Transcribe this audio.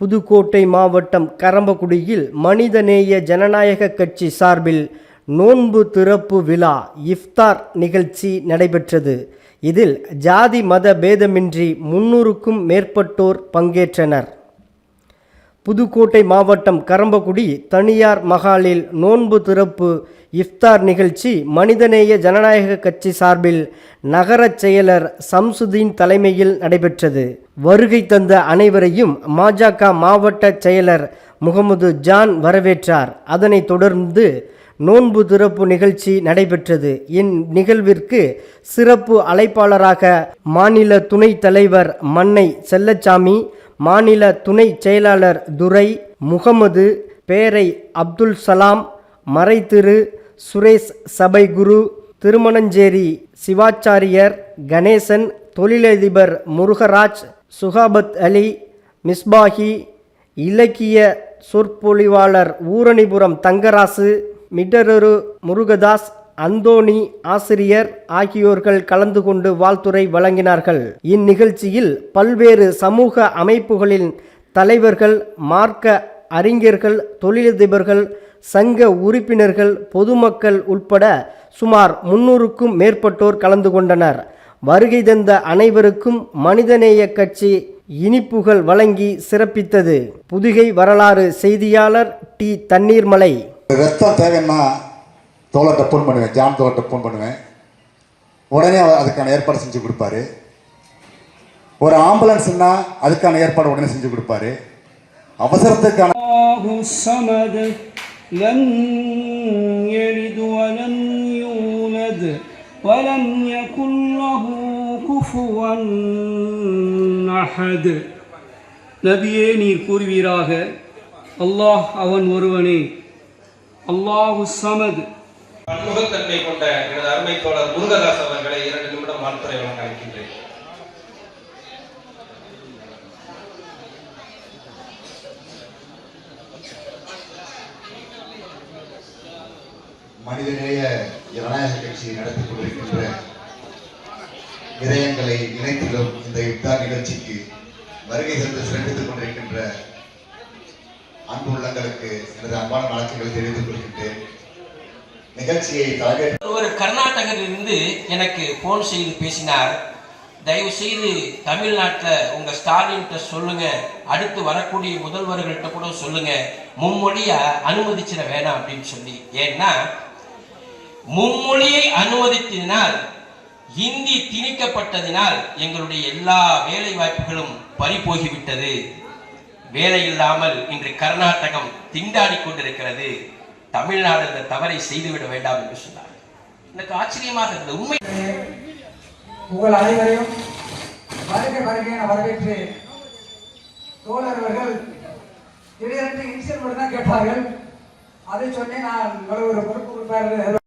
புதுக்கோட்டை மாவட்டம் கரம்பக்குடியில் மனிதநேய ஜனநாயக கட்சி சார்பில் நோன்பு திறப்பு விழா இஃப்தார் நிகழ்ச்சி நடைபெற்றது. இதில் ஜாதி மத பேதமின்றி முன்னூறுக்கும் மேற்பட்டோர் பங்கேற்றனர். புதுக்கோட்டை மாவட்டம் கரம்பக்குடி தனியார் மகாலில் நோன்பு திறப்பு இஃப்தார் நிகழ்ச்சி மனிதநேய ஜனநாயக கட்சி சார்பில் நகரச் செயலர் சம்சுதீன் தலைமையில் நடைபெற்றது. வருகை தந்த அனைவரையும் மாஜக மாவட்ட செயலர் முகமது ஜான் வரவேற்றார். அதனைத் தொடர்ந்து நோன்பு திறப்பு நிகழ்ச்சி நடைபெற்றது. இந்நிகழ்விற்கு சிறப்பு அழைப்பாளராக மாநில துணைத் தலைவர் மன்னை செல்லச்சாமி மாநில துணை செயலாளர் துரை முகமது பேரை அப்துல் சலாம் மறைத்திரு சுரேஷ் சபை குரு திருமணஞ்சேரி சிவாச்சாரியர் கணேசன் தொழிலதிபர் முருகராஜ் சுகாபத் அலி மிஸ்பாஹி இலக்கிய சொற்பொழிவாளர் ஊரணிபுரம் தங்கராசு மிடரரு முருகதாஸ் அந்தோணி ஆசிரியர் ஆகியோர்கள் கலந்து கொண்டு வாழ்த்துரை வழங்கினார்கள். இந்நிகழ்ச்சியில் பல்வேறு சமூக அமைப்புகளின் தலைவர்கள் மார்க்க அறிஞர்கள் தொழிலதிபர்கள் சங்க உறுப்பினர்கள் பொதுமக்கள் உட்பட சுமார் முன்னூறுக்கும் மேற்பட்டோர் கலந்து கொண்டனர். வருகை தந்த அனைவருக்கும் மனிதநேய கட்சி இனிப்புகள் வழங்கி சிறப்பித்தது. புதுகை வரலாறு செய்தியாளர் டி. தண்ணீர்மலை. ரத்தம் தேவைன்னா தோழர்கிட்ட ஃபோன் பண்ணுவேன் ஜான் தோழர்கிட்ட ஃபோன் பண்ணுவேன் உடனே அவர் அதுக்கான ஏற்பாடு செஞ்சு கொடுப்பாரு ஒரு ஆம்புலன்ஸ்னா அதுக்கான ஏற்பாடு உடனே செஞ்சு கொடுப்பாரு அவசரத்துக்கான الله الصمد لم يلد ولم يولد ولم يكن له كفوا أحد நபியே நீர் கூறுவீராக அல்லாஹ் அவன் ஒருவனே அல்லாஹு சமது பன்முகத்தன்மை கொண்ட எனது அருமை தோழர் முருகதாஸ் அவர்களை இரண்டு நிமிடம் வாழ்த்துறை வழங்க அழைக்கின்றேன். மனிதநேய ஜனநாயக கட்சி நடத்தி கொண்டிருக்கின்ற இதயங்களை இணைத்திடும் இந்த இப்தார் நிகழ்ச்சிக்கு வருகை சென்று சிறப்பித்துக் கொண்டிருக்கின்ற அன்பு உள்ளங்களுக்கு எனது அன்பான வழக்குகளை தெரிவித்துக் கொள்கின்றேன். நிகழ்ச்சியை தலைவர் ஒரு கர்நாடகத்திலிருந்து எனக்கு போன் செய்து பேசினார். தயவு செய்து தமிழ்நாட்டில் உங்க ஸ்டாலின்கிட்ட சொல்லுங்க. அடுத்து வரக்கூடிய முதல்வர்கள்ட்ட கூட சொல்லுங்க. மும்மொழியை அனுமதிச்சிட வேணாம் அப்படின்னு சொல்லி. ஏன்னா மும்மொழியை அனுமதித்ததினால் ஹிந்தி திணிக்கப்பட்டதினால் எங்களுடைய எல்லா வேலை வாய்ப்புகளும் பறிபோகிவிட்டது. வேலை இல்லாமல் இன்று கர்நாடகம் திண்டாடி கொண்டிருக்கிறது. தமிழ்நாடு இந்த தவறை செய்துவிட வேண்டாம் என்று சொன்னார். எனக்கு ஆச்சரியமாக இருந்தது. உண்மை உங்கள் அனைவரையும் வருகை வருகை என வரவேற்று தோழர் அவர்கள் திடீரென்று இன்சியல் மட்டும் தான் கேட்டார்கள். அதை சொன்னேன். நான் ஒரு பொறுப்பு கொடுப்பார்கள்